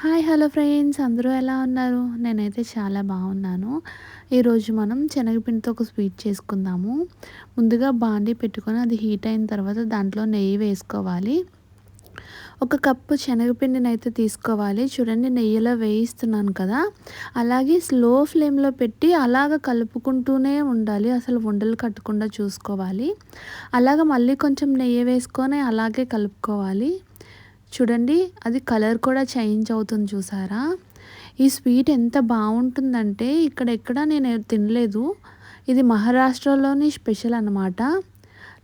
Hi hello friends. అందరూ ఎలా ఉన్నారు? నేనైతే చాలా బాగున్నాను. ఈరోజు మనం శనగపిండితో ఒక స్వీట్ చేసుకుందాము. ముందుగా బాండీ పెట్టుకొని అది హీట్ అయిన తర్వాత దాంట్లో నెయ్యి వేసుకోవాలి. ఒక కప్పు శనగపిండిని అయితే తీసుకోవాలి. చూడండి నెయ్యిలో వేయిస్తున్నాను కదా. అలాగే స్లో ఫ్లేమ్లో పెట్టి అలాగ కలుపుకుంటూనే ఉండాలి. అసలు ఉండలు కట్టకుండా చూసుకోవాలి. అలాగ మళ్ళీ కొంచెం నెయ్యి వేసుకొని అలాగే కలుపుకోవాలి. చూడండి అది కలర్ కూడా చేంజ్ అవుతుంది చూసారా? ఈ స్వీట్ ఎంత బాగుంటుందంటే ఇక్కడ ఎక్కడ నేను తినలేదు. ఇది మహారాష్ట్రలోని స్పెషల్ అనమాట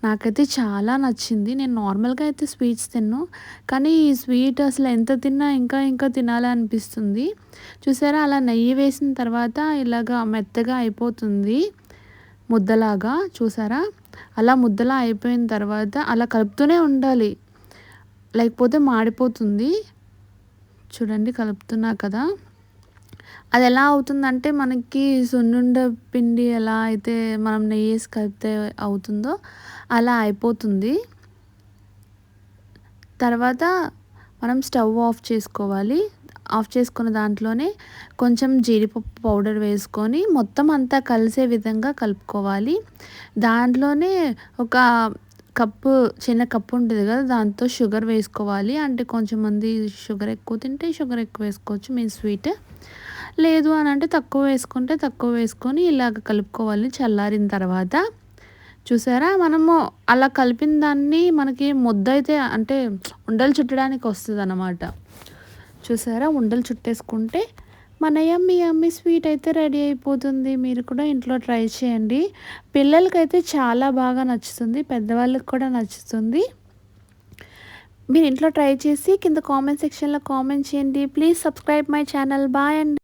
నాకైతే చాలా నచ్చింది. నేను నార్మల్గా అయితే స్వీట్స్ తిన్ను కానీ ఈ స్వీట్ అసలు ఎంత తిన్నా ఇంకా ఇంకా తినాలనిపిస్తుంది చూసారా అలా నెయ్యి వేసిన తర్వాత ఇలాగా మెత్తగా అయిపోతుంది ముద్దలాగా చూసారా? అలా ముద్దలా అయిపోయిన తర్వాత అలా కలుపుతూనే ఉండాలి. లేకపోతే మాడిపోతుంది. చూడండి కలుపుతున్నా కదా. అది ఎలా అవుతుందంటే మనకి సున్నుండ పిండి ఎలా అయితే మనం నెయ్యి వేసి కలిపితే అవుతుందో అలా అయిపోతుంది. తర్వాత మనం స్టవ్ ఆఫ్ చేసుకోవాలి. ఆఫ్ చేసుకున్న దాంట్లోనే కొంచెం జీడిపప్పు పౌడర్ వేసుకొని మొత్తం అంతా కలిసే విధంగా కలుపుకోవాలి. దాంట్లోనే ఒక కప్పు చిన్న కప్పు ఉంటుంది కదా దాంతో షుగర్ వేసుకోవాలి. అంటే కొంచెం మంది షుగర్ ఎక్కువ తింటే షుగర్ ఎక్కువ వేసుకోవచ్చు మీ స్వీట్. లేదు అని అంటే తక్కువ వేసుకుంటే తక్కువ వేసుకొని ఇలాగ కలుపుకోవాలి చల్లారిన తర్వాత. చూసారా? మనము అలా కలిపిన దాన్ని మనకి ముద్ద అయితే అంటే ఉండలు చుట్టడానికి వస్తుంది అన్నమాట చూసారా? ఉండలు చుట్టేసుకుంటే మన యమ్మీ యమ్మీ స్వీట్ అయితే రెడీ అయిపోతుంది. మీరు కూడా ఇంట్లో ట్రై చేయండి. పిల్లలకైతే చాలా బాగా నచ్చుతుంది. పెద్దవాళ్ళకి కూడా నచ్చుతుంది. మీరు ఇంట్లో ట్రై చేసి కింద కామెంట్ సెక్షన్లో కామెంట్ చేయండి. Please subscribe my channel. Bye అండి.